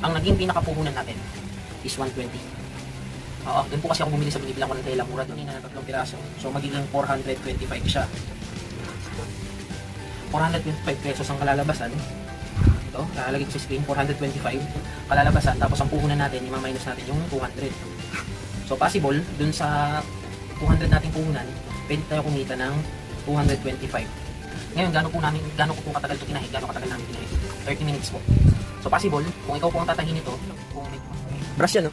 Ang naging pinakapuhunan natin is 120. Oo, dun po kasi ako bumili sa binibilang ko ng tela. Mura doon na tatlong piraso. So, magiging 425 siya. 425 pesos ang kalalabasan. Ito, lalagay ko sa screen, 425 kalalabasan. Tapos ang puhunan natin, ima-minus natin yung 200. So, possible, dun sa 200 nating puhunan, pwede tayo kumita ng 225. Ngayon, gano'n po namin, gano'n ko po katagal ito kinahi, gano'n katagal namin kinahi? 30 minutes po. So, possible, kung ikaw po ang tatahin nito, kung. Brush yan, no?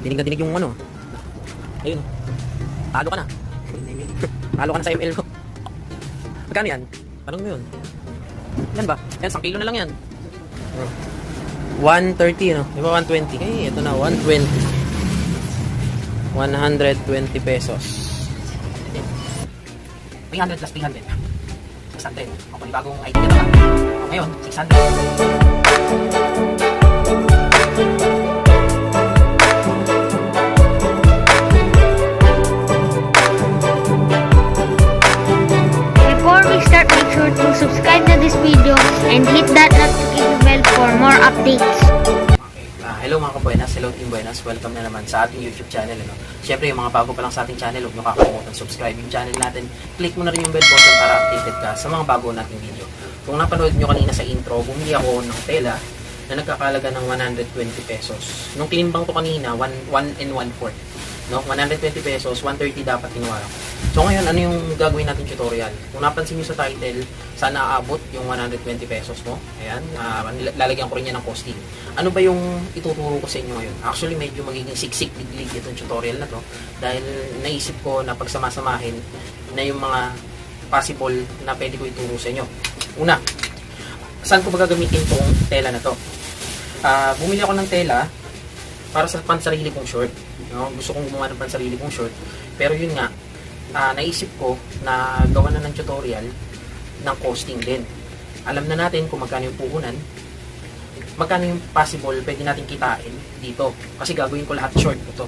Dinig na dinig yung ano. Ayun. Talo ka na. Talo ka na sa ML ko. Magkano yan? Tanong mo yun. Yan ba? Yan, 1 kilo na lang yan. 130, no? Di ba 120? Eh, ito na, 120. 120 pesos. 300 plus 300. 600. Ang panibagong idea na Ngayon, 600. Before we start, make sure to subscribe to this video and hit that notification bell for more updates. Hello mga kabuenas, hello Team Buenas, welcome na naman sa ating YouTube channel. Ano? Siyempre, yung mga bago pa lang sa ating channel, huwag nyo kakalimutan subscribe yung channel natin. Click mo na rin yung bell button para updated ka sa mga bago nating video. Kung napanood nyo kanina sa intro, bumili ako ng tela na nagkakalaga ng 120 pesos. Nung tinimbang ko kanina, 1, 1 and 1 fourth. No? 120 pesos, 130 dapat kinuha. So ngayon, ano yung gagawin natin tutorial? Kung napansin nyo sa title, sana aabot yung 120 pesos mo. Ayan, ah, lalagyan ko rin yan ng costing. Ano ba yung ituturo ko sa inyo ngayon? Actually, medyo magiging siksik biglig itong tutorial na to. Dahil naisip ko na pagsamasamahin na yung mga possible na pwede ko ituro sa inyo. Una, saan ko ba gagamitin tong tela na to? Ah, bumili ako ng tela para sa pansarili kong short. No? Gusto kong gumawa ng pansarili kong short. Pero yun nga, ah, naisip ko na gawa na ng tutorial ng costing din. Alam na natin kung magkano yung puhunan, magkano yung possible pwede natin kitain dito. Kasi gagawin ko lahat short ito.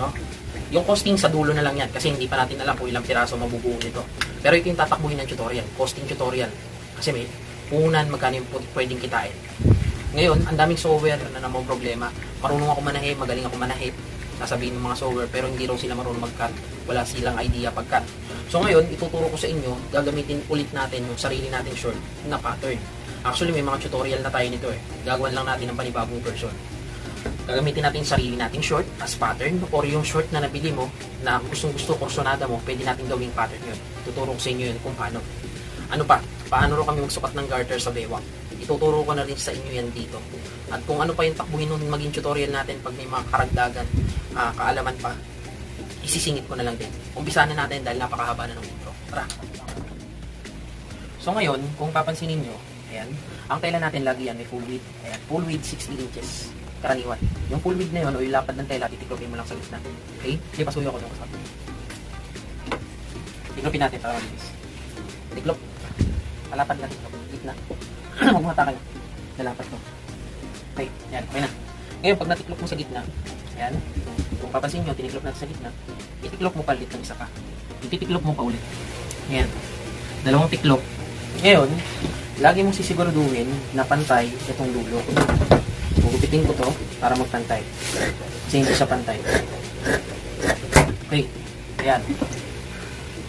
No? Yung costing sa dulo na lang yan kasi hindi pa natin alam kung ilang piraso mabubuo nito. Pero ito yung tatakbuhin ng tutorial, costing tutorial. Kasi may puhunan, magkano yung pwedeng kitain. Ngayon, ang daming software na namang problema. Marunong ako manahip, magaling ako manahip. Sasabihin ng mga software, pero hindi raw sila marunong mag-cut. Wala silang idea pag-cut. So ngayon, ituturo ko sa inyo, gagamitin ulit natin yung sarili nating short na pattern. Actually, may mga tutorial na tayo nito eh. Gagawan lang natin ng panibagong version. Gagamitin natin sarili nating short as pattern or yung short na nabili mo na gustong gusto kursonada mo, pwede natin gawing pattern yun. Tuturo ko sa inyo yun kung paano. Ano pa? Paano ro kami magsukat ng garter sa bewang? Ituturo ko na rin sa inyo yan dito. At kung ano pa yung takbuhin nun maging tutorial natin pag may mga karagdagan, ah, kaalaman pa, isisingit ko na lang din. Umpisa na natin dahil napakahaba na ng intro. Tara! So ngayon, kung papansinin nyo, ayan, ang tela natin lagi yan may full width. Ayan, full width 60 inches. Karaniwan. Yung full width na yun o yung lapad ng tela, titiklopin mo lang sa gitna. Okay? Sige, pasuyo ko doon sa Tiklopin natin para mabilis. Tiklop. Palapad na tiklop. Gitna. Huwag mo hatakan. Lalapad ko. Okay, yan. Okay na. Ngayon, pag natiklop mo sa gitna, ayan, kung papansin nyo, tiniklop natin sa gitna, itiklop mo palit ng isa ka. Ititiklop mo pa ulit. Ayan. Dalawang tiklop. Ngayon, lagi mong sisiguraduhin na pantay itong dulo. Gugupitin ko to para magpantay. Kasi hindi siya pantay. Okay. Ayan.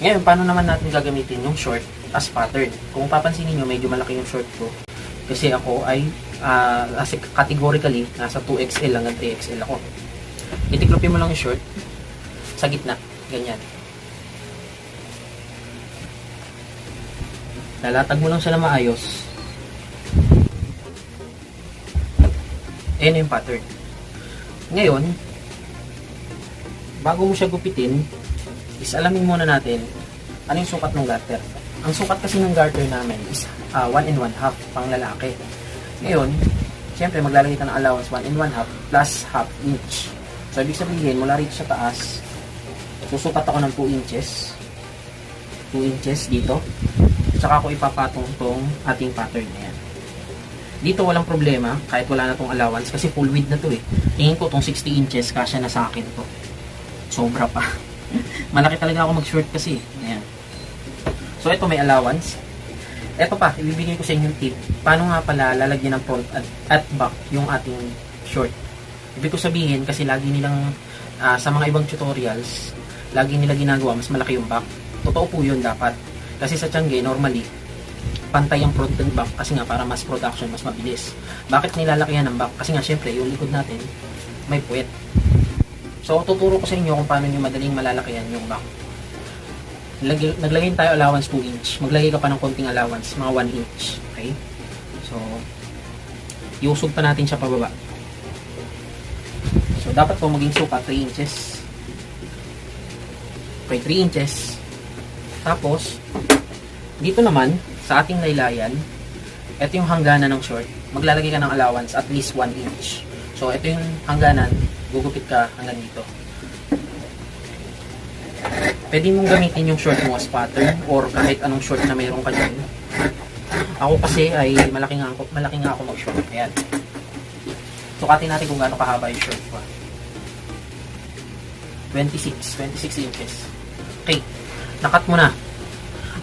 Ngayon, paano naman natin gagamitin yung short as pattern? Kung papansinin nyo, medyo malaki yung short ko. Kasi ako ay, ah, kasi categorically, nasa 2XL hanggang 3XL ako. Itiklopin mo lang yung short sa gitna. Ganyan. Lalatag mo lang siya na maayos. Ayan yung pattern. Ngayon, bago mo siya gupitin, is alamin muna natin ano yung sukat ng garter. Ang sukat kasi ng garter namin is 1 and 1 half pang lalaki. Ngayon, syempre maglalagay ka ng allowance 1 and 1 half plus half inch. So, ibig sabihin, mula rito sa taas, susukat ako ng 2 inches. 2 inches dito. Tsaka ako ipapatong tong ating pattern na yan. Dito walang problema, kahit wala na tong allowance, kasi full width na to eh. Tingin ko tong 60 inches, kasya na sa akin to. Sobra pa. Malaki talaga ako mag-short kasi. Ayan. So ito may allowance. Eto pa, ibibigay ko sa inyo yung tip. Paano nga pala lalagyan ng front at, at back yung ating short. Ibig ko sabihin, kasi lagi nilang ah, sa mga ibang tutorials, lagi nila ginagawa, mas malaki yung back. Totoo po yun dapat. Kasi sa Tiangge, normally, pantay ang front and back kasi nga para mas production, mas mabilis. Bakit nilalakihan ng back? Kasi nga syempre, yung likod natin, may puwet. So, tuturo ko sa inyo kung paano nyo madaling malalakihan yung back. Naglagay, naglagay tayo allowance 2 inch. Maglagay ka pa ng konting allowance, mga 1 inch. Okay? So, iusog pa natin siya pababa. So, dapat po maging sukat 3 inches. Okay, 3 inches. Tapos, dito naman, sa ating laylayan, ito yung hangganan ng short. Maglalagay ka ng allowance at least 1 inch. So, ito yung hangganan. Gugupit ka hanggang dito. Pwede mong gamitin yung short mo as pattern or kahit anong short na mayroon ka dyan. Ako kasi ay malaki nga ako, malaki nga ako mag-short. Ayan. Sukatin natin kung gaano kahaba yung short ko. 26, 26 inches. Okay. Nakat mo na.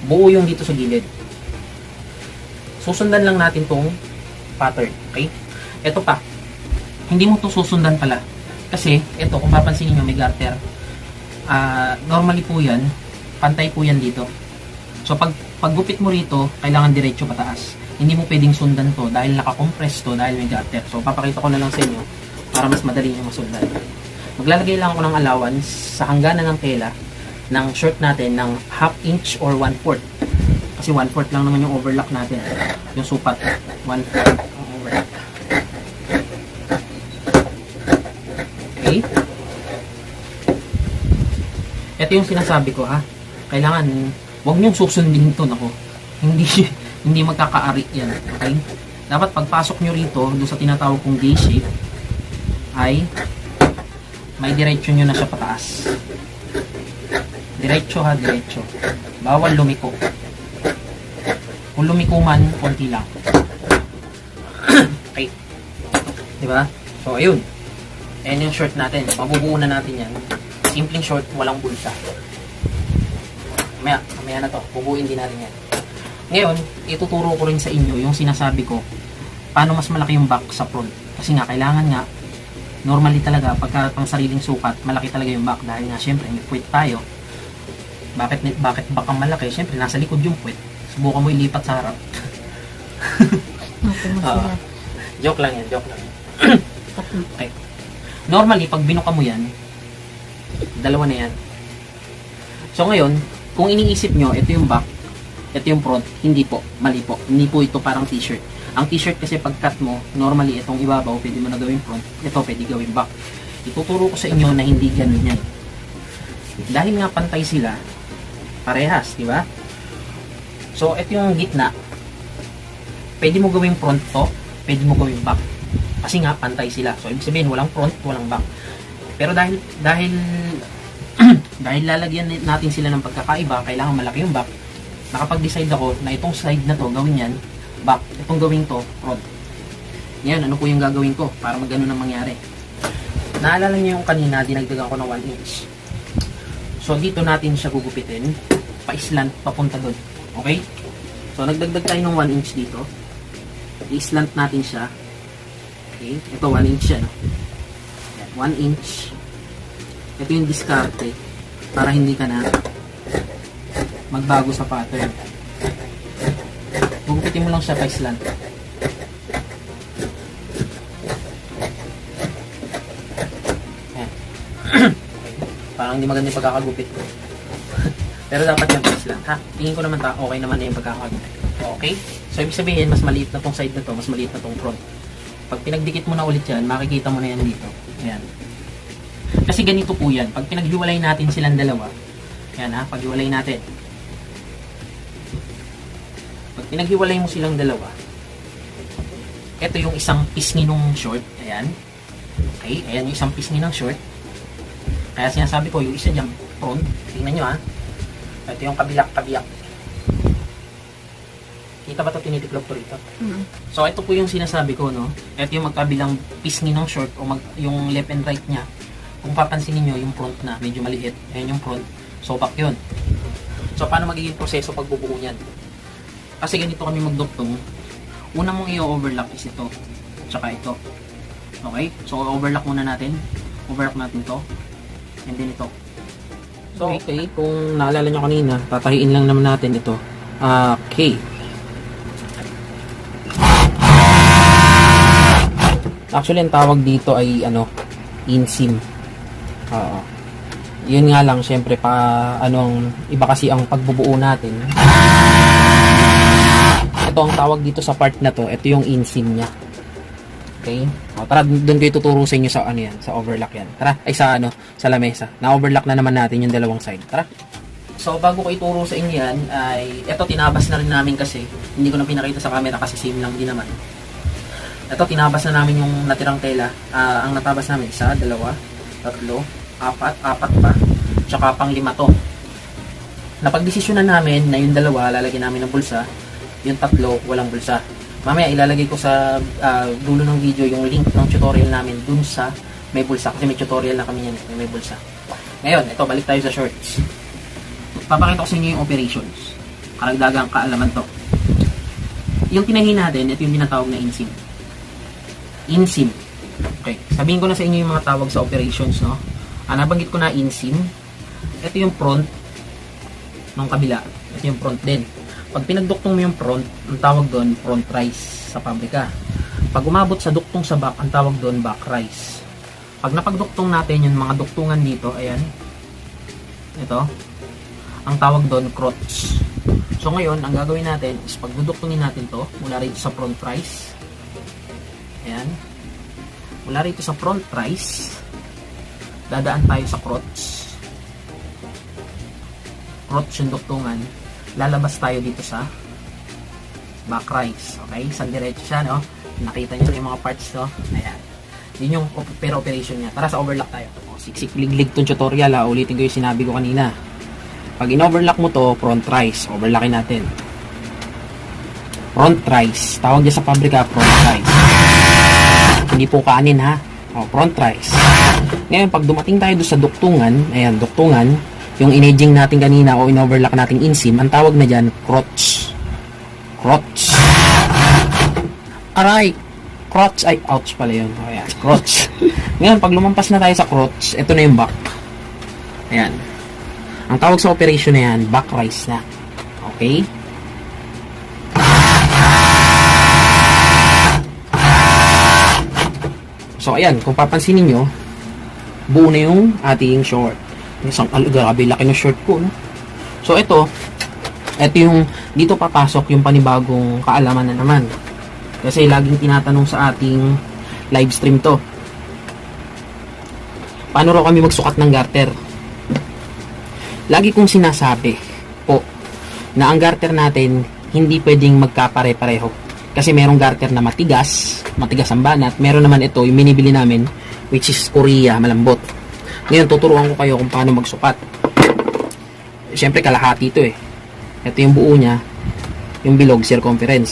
Buo yung dito sa gilid. Susundan lang natin tong pattern. Okay? Ito pa. Hindi mo to susundan pala. Kasi, ito, kung papansin niyo may garter. Ah, normally po yan, pantay po yan dito. So, pag paggupit mo rito, kailangan diretso pataas. Hindi mo pwedeng sundan to dahil nakakompress to dahil may garter. So, papakita ko na lang sa inyo para mas madali nyo masundan. Maglalagay lang ako ng allowance sa hangganan ng tela ng short natin ng half inch or one fourth. Kasi one fourth lang naman yung overlock natin. Yung supat. One fourth ang overlock. Okay? Ito yung sinasabi ko ha. Kailangan, huwag niyong susundin to nako. Hindi, hindi magkakaari yan. Okay? Dapat pagpasok nyo rito, doon sa tinatawag kong day shape, ay may diretsyo nyo na siya pataas. Diretso ha, diretso. Bawal lumiko. Kung lumiko man, konti lang. okay. Di ba? So, ayun. Ayan yung short natin. Mabubuo na natin yan. Simpleng short, walang bulsa. Mamaya, mamaya na to. Bubuin din natin yan. Ngayon, ituturo ko rin sa inyo yung sinasabi ko paano mas malaki yung back sa front. Kasi nga, kailangan nga, normally talaga, pagka pang sariling sukat, malaki talaga yung back dahil nga, syempre, may puwet tayo. Bakit, bakit back ang malaki? Syempre, nasa likod yung puwet. Subukan mo ilipat sa harap. Ah. joke lang yan, joke lang okay. Normally, pag binuka mo yan, dalawa na yan. So ngayon, kung iniisip nyo, ito yung back, ito yung front, hindi po, mali po. Hindi po ito parang t-shirt. Ang t-shirt kasi pag cut mo, normally itong ibabaw, pwede mo na gawing front, ito pwede gawing back. Ituturo ko sa inyo na hindi ganun yan. Dahil nga pantay sila, parehas, di ba? So, ito yung gitna. Pwede mo gawing front to, pwede mo gawing back. Kasi nga, pantay sila. So, ibig sabihin, walang front, walang back. Pero dahil, dahil, dahil lalagyan natin sila ng pagkakaiba, kailangan malaki yung back, nakapag-decide ako na itong side na to, gawin yan, back. Itong gawin to, front. Ngayon, ano po yung gagawin ko para magano nang mangyari? Naalala niyo yung kanina, dinagdagan ko ng 1 inch. So, dito natin siya gugupitin, pa-islant, papunta doon. Okay? So, nagdagdag tayo ng 1 inch dito. I-slant natin siya. Okay? Ito, 1 inch yan. 1 inch. Ito yung diskarte para hindi ka na magbago sa pattern. Gugupitin mo lang siya pa-slant. Ayan. Parang hindi maganda yung pagkakagupit ko. Pero dapat yung face lang, ha? Tingin ko naman ta, okay naman na yung pagkakagupit. Okay? So, ibig sabihin, mas maliit na tong side na to, mas maliit na tong front. Pag pinagdikit mo na ulit yan, makikita mo na yan dito. Ayan. Kasi ganito po yan. Pag pinaghiwalay natin silang dalawa, ayan ha, paghiwalay natin. Pag pinaghiwalay mo silang dalawa, ito yung isang pisngi nung short. Ayan. Okay, ayan yung isang pisngi ng short. Kaya sinasabi ko, yung isa dyan, front. Tingnan nyo ha. Ito yung kabilak-kabiyak. Kita ba ito tinitiklop ko rito? Mm. So, ito po yung sinasabi ko, no? Ito yung magkabilang pisngi ng short o mag, yung left and right niya. Kung papansin niyo yung front na medyo maliit. Ayan yung front. So, back yun. So, paano magiging proseso pagbubuo niyan? Kasi ganito kami magduktong. Una mong i-overlock is ito. Tsaka ito. Okay? So, overlock muna natin. Overlock natin to. And then ito. So, okay. Kung naalala nyo kanina, tatahiin lang naman natin ito. Okay. Actually, ang tawag dito ay ano, insim. Oo. Yun nga lang, syempre, pa, anong, iba kasi ang pagbubuo natin. Ito ang tawag dito sa part na to, ito yung insim niya. Okay? O, tara, doon ko ituturo sa inyo sa ano yan, sa overlock yan. Tara, ay sa ano, sa lamesa. Na-overlock na naman natin yung dalawang side. Tara. So, bago ko ituro sa inyo yan, ay, ito tinabas na rin namin kasi, hindi ko na pinakita sa camera kasi same lang din naman. Ito, tinabas na namin yung natirang tela. Ah, ang natabas namin, isa, dalawa, tatlo, apat, apat pa, tsaka pang lima to. Napagdesisyonan namin na yung dalawa, lalagyan namin ng bulsa, yung tatlo, walang bulsa. Mamaya, ilalagay ko sa ah, dulo ng video yung link ng tutorial namin dun sa may bulsa. Kasi may tutorial na kami yan, may bulsa. Ngayon, ito, balik tayo sa shorts. Papakita ko sa inyo yung operations. Karagdagang kaalaman to. Yung tinahin natin, ito yung tinatawag na insim. Insim. Okay, sabihin ko na sa inyo yung mga tawag sa operations, no? Ah, nabanggit ko na insim. Ito yung front ng kabila. Ito yung front din. Pag pinagduktong mo yung front, ang tawag doon front rise sa pabrika. Pag umabot sa duktong sa back, ang tawag doon back rise. Pag napagduktong natin yung mga duktungan dito, ayan. Ito. Ang tawag doon crotch. So ngayon, ang gagawin natin is pagduduktungin natin to mula rito sa front rise. Ayan. Mula rito sa front rise, dadaan tayo sa crotch. Crotch yung duktungan. Lalabas tayo dito sa back rise. Okay? Sa diretso siya, no? Nakita nyo yung mga parts to. Ayan. Yun yung per operation niya. Tara sa overlock tayo. O, siksik liglig tong tutorial ha. Ulitin ko yung sinabi ko kanina. Pag in-overlock mo to, front rise. Overlockin natin. Front rise. Tawag niya sa pabrika, front rise. Hindi po kanin ha. O, front rise. Ngayon, pag dumating tayo doon sa duktungan, ayan, duktungan, yung inaging natin kanina o in-overlock nating insim, ang tawag na dyan, crotch. Crotch. Aray! Crotch, ay, ouch pala yun. O, ayan, crotch. Ngayon, pag lumampas na tayo sa crotch, ito na yung back. Ayan. Ang tawag sa operation na yan, back rise na. Okay? So, ayan, kung papansinin nyo, buo na yung ating short. Isang, al- grabe, laki ng short ko, no? So, ito, ito yung, dito papasok yung panibagong kaalaman na naman. Kasi laging tinatanong sa ating live stream to. Paano raw kami magsukat ng garter? Lagi kong sinasabi po na ang garter natin hindi pwedeng magkapare-pareho. Kasi merong garter na matigas, matigas ang banat. Meron naman ito, yung binibili namin, which is Korea, malambot. Ngayon, tuturuan ko kayo kung paano magsukat. Siyempre, kalahati ito eh. Ito yung buo niya, yung bilog circumference.